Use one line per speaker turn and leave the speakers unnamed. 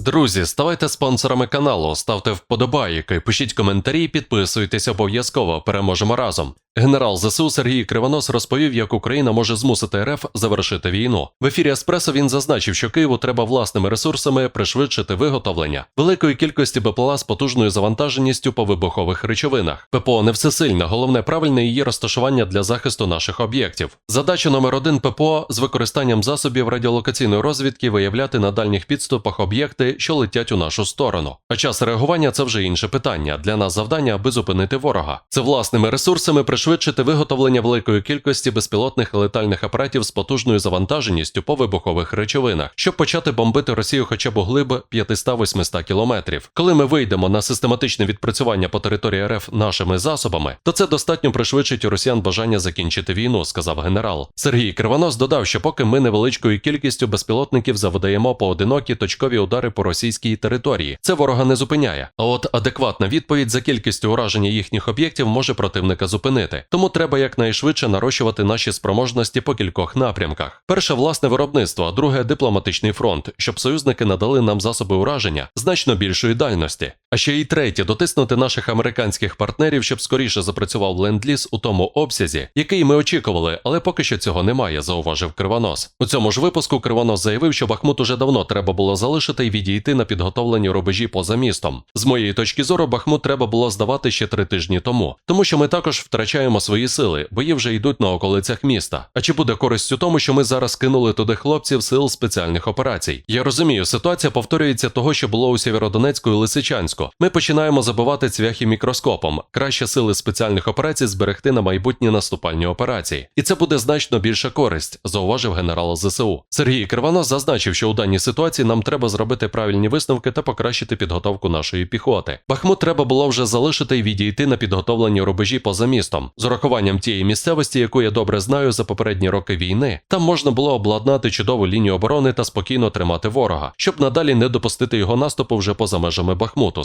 Друзі, ставайте спонсорами каналу, ставте вподобайки, пишіть коментарі, підписуйтесь обов'язково. Переможемо разом. Генерал ЗСУ Сергій Кривонос розповів, як Україна може змусити РФ завершити війну. В ефірі Еспресо він зазначив, що Києву треба власними ресурсами пришвидшити виготовлення великої кількості БПЛА з потужною завантаженістю по вибухових речовинах. ППО не всесильна, головне правильне її розташування для захисту наших об'єктів. Задача номер один ППО з використанням засобів радіолокаційної розвідки виявляти на дальніх підступах об'єкти, що летять у нашу сторону. А час реагування це вже інше питання. Для нас завдання, аби зупинити ворога. Це власними ресурсами пришвидшити виготовлення великої кількості безпілотних летальних апаратів з потужною завантаженістю по вибухових речовинах, щоб почати бомбити Росію хоча б у глиб 500-800 кілометрів. Коли ми вийдемо на систематичне відпрацювання по території РФ нашими засобами, то це достатньо пришвидшить у росіян бажання закінчити війну, сказав генерал. Сергій Кривонос додав, що поки ми невеличкою кількістю безпілотників завдаємо поодинокі точкові удари по російській території, це ворога не зупиняє. А от адекватна відповідь за кількістю ураження їхніх об'єктів може противника зупинити. Тому треба якнайшвидше нарощувати наші спроможності по кількох напрямках. Перше власне виробництво, а друге дипломатичний фронт, щоб союзники надали нам засоби ураження значно більшої дальності. А ще й третє дотиснути наших американських партнерів, щоб скоріше запрацював ленд-ліз у тому обсязі, який ми очікували, але поки що цього немає, зауважив Кривонос. У цьому ж випуску Кривонос заявив, що Бахмут уже давно треба було залишити і відійти на підготовлені рубежі поза містом. З моєї точки зору, Бахмут треба було здавати ще три тижні тому, тому що ми також втрачаємо свої сили, бої вже йдуть на околицях міста. А чи буде користь у тому, що ми зараз кинули туди хлопців сил спеціальних операцій? Я розумію, ситуація повторюється того, що було у Сєвєродонецьку і Лисичанську. Ми починаємо забивати цвяхи мікроскопом. Краще сили спеціальних операцій зберегти на майбутні наступальні операції. І це буде значно більша користь, зауважив генерал ЗСУ. Сергій Кривонос зазначив, що у даній ситуації нам треба зробити правильні висновки та покращити підготовку нашої піхоти. Бахмут треба було вже залишити і відійти на підготовлені рубежі поза містом. З урахуванням тієї місцевості, яку я добре знаю за попередні роки війни, там можна було обладнати чудову лінію оборони та спокійно тримати ворога, щоб надалі не допустити його наступу вже поза межами Бахмуту,